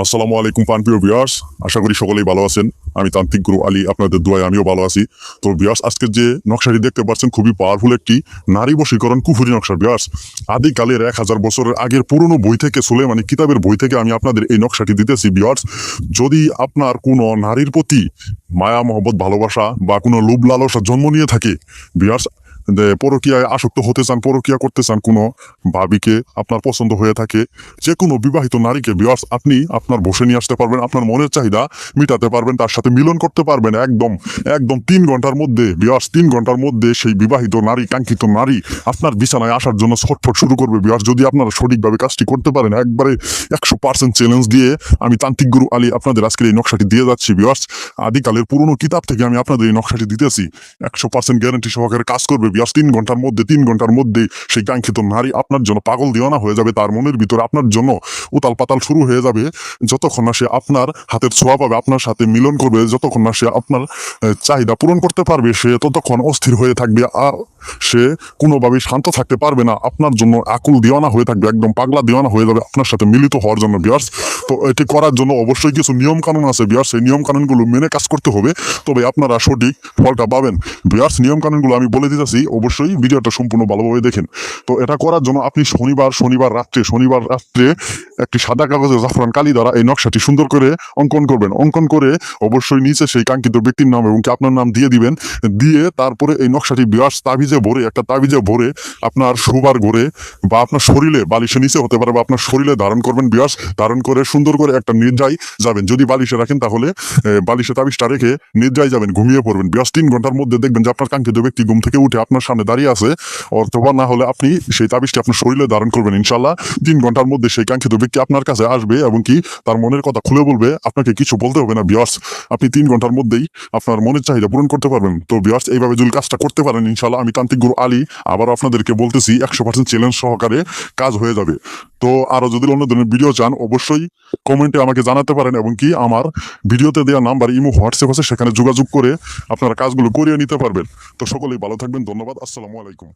আসসালামু আলাইকুম পানপ্রিয় বিয়ার্স আশা করি সকলেই ভালো আছেন। আমি তান্ত্রিক গুরু আলী, আপনাদের দোয়ায় আমিও ভালো আছি। তো বিয়ার্স আজকের যে নকশাটি দেখতে পাচ্ছেন, খুবই পাওয়ারফুল একটি নারী বশীকরণ কুফুরি নকশা বিয়ার্স আদিকালের এক হাজার বছরের আগের পুরনো বই থেকে সুলে মানে কিতাবের বই থেকে আমি আপনাদের এই নকশাটি দিতেছি বিয়ার্স যদি আপনার কোনো নারীর প্রতি মায়া, মহব্বত, ভালোবাসা বা কোনো লোভ লালসা জন্ম নিয়ে থাকে বিয়ার্স পরকীয়ায় আসক্ত হতে চান, পরকীয়া করতে চান, কোনো ভাবিকে আপনার পছন্দ হয়ে থাকে, যে কোনো বিবাহিত নারীকে বিয়ার্স আপনি আপনার বসে নিয়ে আসতে পারবেন, আপনার মনের চাহিদা মিটাতে পারবেন, তার সাথে মিলন করতে পারবেন, একদম একদম তিন ঘণ্টার মধ্যে বিয়ার্স তিন ঘণ্টার মধ্যে সেই বিবাহিত নারী, কাঙ্ক্ষিত নারী আপনার বিছানায় আসার জন্য ছটফট শুরু করবে বিয়ার্স যদি আপনারা সঠিকভাবে কাজটি করতে পারেন, একবারে একশো পার্সেন্ট চ্যালেঞ্জ দিয়ে আমি তান্ত্রিক গুরু আলী আপনাদের আজকের এই নকশাটি দিয়ে যাচ্ছি বিয়ার্স আদিকালের পুরনো কিতাব থেকে আমি আপনাদের এই নকশাটি দিতেছি, একশো পার্সেন্ট গ্যারান্টি সহকারে কাজ করবে বিয়ার্স তিন ঘণ্টার মধ্যে, তিন ঘণ্টার মধ্যে সেই কাঙ্ক্ষিত নারী আপনার জন্য পাগল দিওয়ানা হয়ে যাবে। তার মনের ভিতরে আপনার জন্য উতাল পাতাল শুরু হয়ে যাবে। যতক্ষণ না সে আপনার হাতের ছোঁয়া পাবে, আপনার সাথে মিলন করবে, যতক্ষণ না সে আপনার চাহিদা পূরণ করতে পারবে, সে ততক্ষণ অস্থির হয়ে থাকবে আর সে কোনোভাবেই শান্ত থাকতে পারবে না। আপনার জন্য আকুল দিওয়ানা হয়ে থাকবে, একদম পাগলা দিওয়ানা হয়ে যাবে। আপনার সাথে মিলিত হওয়ার জন্য বিয়ার্স তো এটি করার জন্য অবশ্যই কিছু নিয়ম কানুন আছে বিয়ার্স সেই নিয়ম কানুনগুলো মেনে কাজ করতে হবে। তবে আপনারা সঠিক ফলটা পাবেন। বিয়ার্স নিয়ম কানুনগুলো আমি বলে দিতেছি। অবশ্যই ভিডিওটা সম্পূর্ণ ভালোভাবে দেখেন। তো এটা করার জন্য আপনি শনিবার শনিবার রাত্রে শনিবার রাত্রে একটি সাদা কাগজে জাফরান কালি দ্বারা এই নকশাটি সুন্দর করে অঙ্কন করবেন। অঙ্কন করে অবশ্যই নিচে সেই কাঙ্ক্ষিত ব্যক্তির নাম এবং কি আপনার নাম দিয়ে দিবেন। দিয়ে তারপরে এই নকশাটি বিয়ার্স তাবিজে ভরে, একটা তাবিজে ভরে আপনার সুবার ঘরে বা আপনার শরীরে বালিশের নিচে হতে পারে বা আপনার শরীরে ধারণ করবেন বিয়ার্স ধারণ করে সুন্দর করে একটা নির্যায় যাবেন। যদি বালিশে রাখেন তাহলে বালিশে তাবিজটা রেখে নির্যায় যাবেন, ঘুমিয়ে পড়বেন। বিয়াস তিন ঘণ্টার মধ্যে দেখবেন যে আপনার কাঙ্ক্ষিত ব্যক্তি ঘুম থেকে উঠে আপনার সামনে দাঁড়িয়ে আছে, অথবা না হলে আপনি সেই তাবিজটি আপনার শরীরে ধারণ করবেন। ইনশাল্লাহ তিন ঘণ্টার মধ্যে সেই কাঙ্ক্ষিত ব্যক্তি আপনার কাছে আসবে এবং কি তার মনের কথা খুলে বলবে, আপনাকে কিছু বলতে হবে না। বিয়ার্স আপনি তিন ঘণ্টার মধ্যেই আপনার মনের চাহিদা পূরণ করতে পারবেন। তো বিয়ার্স এইভাবে যদি কাজটা করতে পারেন ইনশাল্লাহ আমি তান্ত্রিক গুরু আলী আবারও আপনাদেরকে বলতেছি, একশো পার্সেন্ট চ্যালেঞ্জ সহকারে কাজ হয়ে যাবে। তো আরও যদি অন্য ধরনের ভিডিও চান, অবশ্যই কমেন্টে আমাকে জানাতে পারেন এবং কি আমার ভিডিওতে দেওয়া নাম্বার, ইমো, হোয়াটসঅ্যাপ আছে, সেখানে যোগাযোগ করে আপনারা কাজগুলো করিয়ে নিতে পারবেন। তো সকলেই ভালো থাকবেন, ধন্যবাদ, আসসালামু আলাইকুম।